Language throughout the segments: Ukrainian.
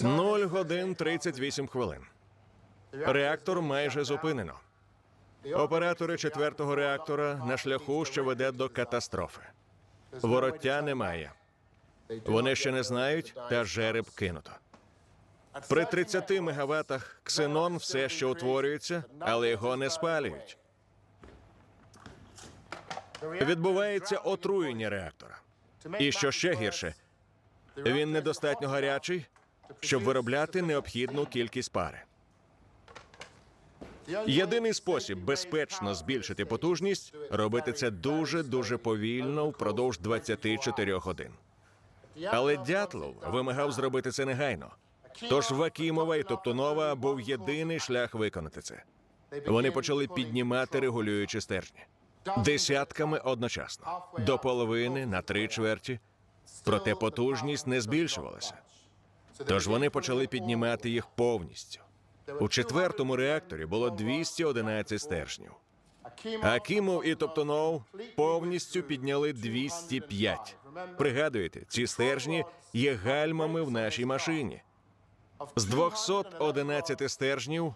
0 годин 38 хвилин. Реактор майже зупинено. Оператори четвертого реактора на шляху, що веде до катастрофи. Вороття немає. Вони ще не знають, та жереб кинуто. При 30 мегаваттах ксенон все ще утворюється, але його не спалюють. Відбувається отруєння реактора. І що ще гірше, він недостатньо гарячий, щоб виробляти необхідну кількість пари. Єдиний спосіб безпечно збільшити потужність робити це дуже дуже повільно впродовж 24 годин. Але Дятлов вимагав зробити це негайно. Тож Вакімова і Топтунова був єдиний шлях виконати це. Вони почали піднімати регулюючі стержні десятками одночасно до половини на три чверті. Проте потужність не збільшувалася. Тож вони почали піднімати їх повністю. У четвертому реакторі було 211 стержнів. Акімов і Топтунов повністю підняли 205. Пригадуєте, ці стержні є гальмами в нашій машині. З 211 стержнів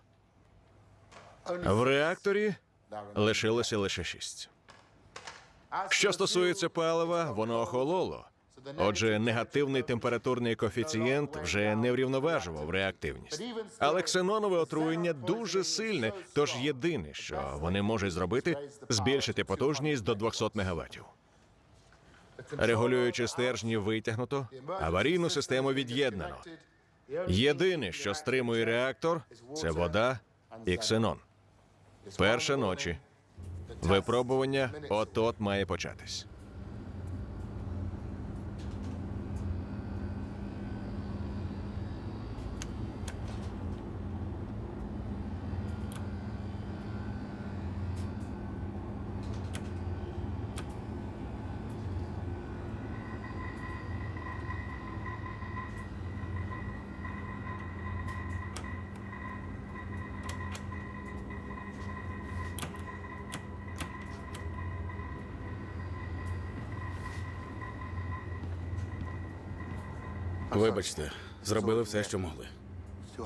в реакторі лишилося лише 6. Що стосується палива, воно охололо. Отже, негативний температурний коефіцієнт вже не врівноважував реактивність. Але ксенонове отруєння дуже сильне, тож єдине, що вони можуть зробити, збільшити потужність до 200 МВт. Регулюючи стержні витягнуто, аварійну систему від'єднано. Єдине, що стримує реактор, це вода і ксенон. Перша ночі. Випробування от-от має початись. Вибачте, зробили все, що могли.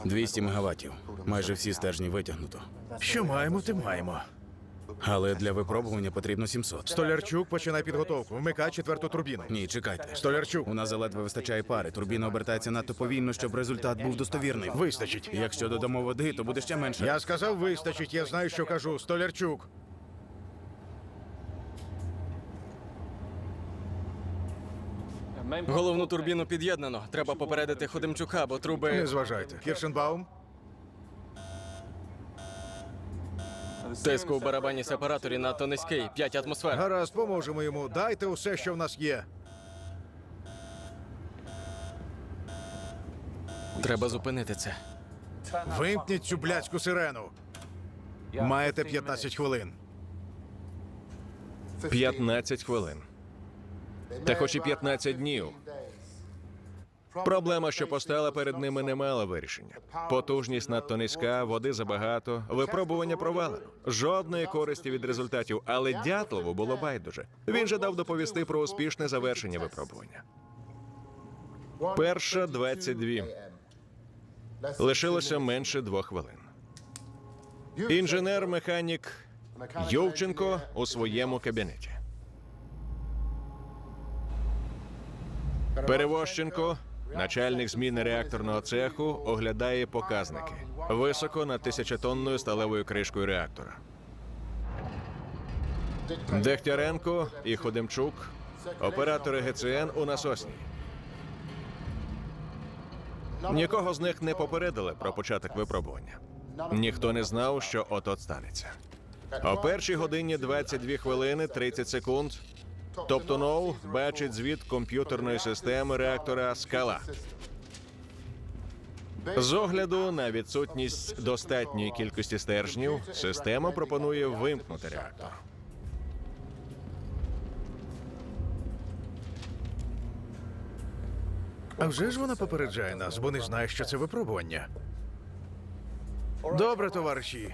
200 мегаваттів. Майже всі стержні витягнуто. Що маємо, те маємо. Але для випробування потрібно 700. Столярчук, починай підготовку. Вмикай четверту турбіну. Ні, чекайте. Столярчук, У нас заледве вистачає пари. Турбіна обертається надто повільно, щоб результат був достовірний. вистачить. Якщо додамо води, то буде ще менше. Я сказав, вистачить, я знаю, що кажу. Столярчук. Головну турбіну під'єднано. Треба попередити Ходимчука, бо труби. Не зважайте. Кіршенбаум. Тиск у барабані сепараторі надто низький, 5 атмосфер. Гаразд, поможемо йому. Дайте усе, що в нас є. Треба зупинити це. Вимкніть цю блядську сирену. Маєте 15 хвилин. 15 хвилин. Та хоч і 15 днів. Проблема, що постала перед ними, не мала вирішення. Потужність надто низька, води забагато, випробування провалено. Жодної користі від результатів, але Дятлову було байдуже. Він же дав доповісти про успішне завершення випробування. Перша 22. Лишилося менше двох хвилин. Інженер-механік Йовченко у своєму кабінеті. Перевозченко, начальник зміни реакторного цеху, оглядає показники високо над тисячотонною сталевою кришкою реактора. Дегтяренко і Ходемчук, оператори ГЦН у насосній. Нікого з них не попередили про початок випробування. Ніхто не знав, що от-от станеться. О першій годині 22 хвилини 30 секунд. Тобто ноу бачить звіт комп'ютерної системи реактора Скала. З огляду на відсутність достатньої кількості стержнів, система пропонує вимкнути реактор. А вже ж вона попереджає нас, бо не знає, що це випробування. Добре, товариші.